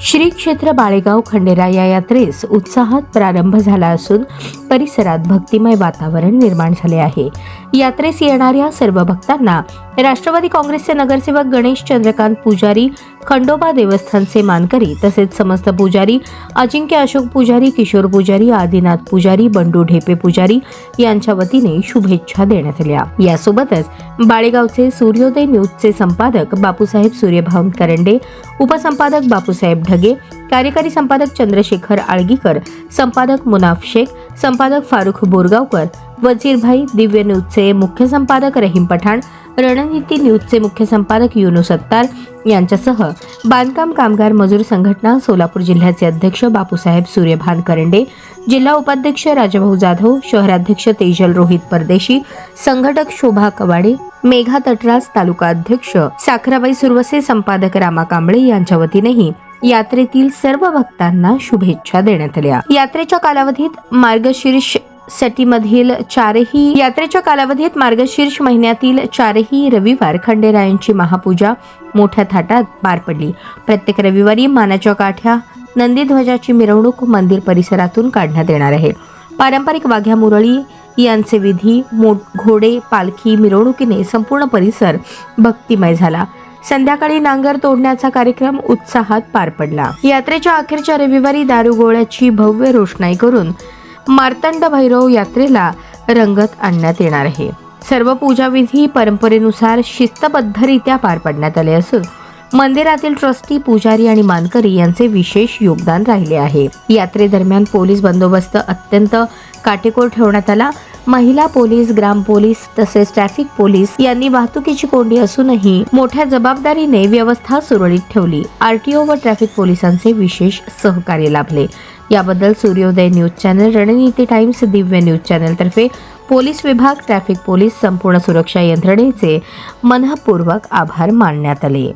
श्री क्षेत्र बाळेगाव खंडेरा या यात्रेस उत्साहात प्रारंभ झाला असून परिसरात भक्तिमय वातावरण निर्माण झाले आहे. यात्रेस येणाऱ्या सर्व भक्तांना राष्ट्रवादी काँग्रेसचे नगरसेवक गणेश चंद्रकांत पुजारी खंडोबा देवस्थानचे मानकरी तसेच समस्त पुजारी अजिंक्य अशोक पुजारी किशोर पुजारी आदिनाथ पुजारी बंडू ढेपे पुजारी यांच्या वतीने शुभेच्छा देण्यात आल्या. यासोबतच बाळेगावचे सूर्योदय न्यूजचे संपादक बापूसाहेब सूर्यभान करंडे उपसंपादक बापूसाहेब ढगे कार्यकारी संपादक चंद्रशेखर आळगीकर संपादक मुनाफ शेख संपादक फारुख बोरगावकर वजीरभाई दिव्य न्यूजचे मुख्य संपादक रहीम पठाण रणनीती न्यूजचे मुख्य संपादक युनू सत्तार यांच्यासह बांधकाम कामगार मजूर संघटना सोलापूर जिल्ह्याचे अध्यक्ष बापूसाहेब सूर्यभान करंडे जिल्हा उपाध्यक्ष राजभाऊ जाधव शहराध्यक्ष तेजल रोहित परदेशी संघटक शोभा कवाडे मेघा तटराज तालुका अध्यक्ष साखराबाई सुरवसे संपादक रामा कांबळे यांच्या वतीनेही यात्रेतील सर्व भक्तांना शुभेच्छा देण्यात आल्या. यात्रेच्या कालावधीत मार्गशीर्ष सटीमधील चारही यात्रेच्या कालावधीत मार्गशीर्ष महिन्यातील चारही रविवार खंडेरायांची महापूजा मोठ्या थाटात पार पडली. प्रत्येक रविवारी मानाच्या काठ्या नंदीध्वजाची मिरवणूक मंदिर परिसरातून काढण्यात येणार आहे. पारंपरिक वाघ्या मुरळी यांचे विधी मोठ घोडे पालखी मिरवणुकीने संपूर्ण परिसर भक्तिमय झाला. संध्याकाळी नांगर तोडण्याचा कार्यक्रम उत्साहात पार पडला. यात्रेच्या अखेरच्या रविवारी दारुगोळ्याची भव्य रोषणाई करून मार्तंड भैरव यात्रेला रंगत आणण्यात येणार आहे. सर्व पूजाविधी परंपरेनुसार शिस्तबद्धरित्या पार पाडण्यात आले असून मंदिरातील ट्रस्टी पुजारी आणि मानकरी यांचे विशेष योगदान राहिले आहे. यात्रेदरम्यान पोलीस बंदोबस्त अत्यंत काटेकोर ठेवण्यात आला. महिला पोलीस ग्राम पोलीस तसेच ट्रॅफिक पोलीस यांनी वाहतुकीची कोंडी असूनही मोठ्या जबाबदारीने व्यवस्था सुरळीत ठेवली. आरटीओ व ट्रॅफिक पोलिसांचे विशेष सहकार्य लाभले. याबद्दल Suryoday news channel Rananeeti Times Divya news चॅनलतर्फे police विभाग ट्रॅफिक पोलीस संपूर्ण सुरक्षा यंत्रणेचे मनपूर्वक आभार मानण्यात आले.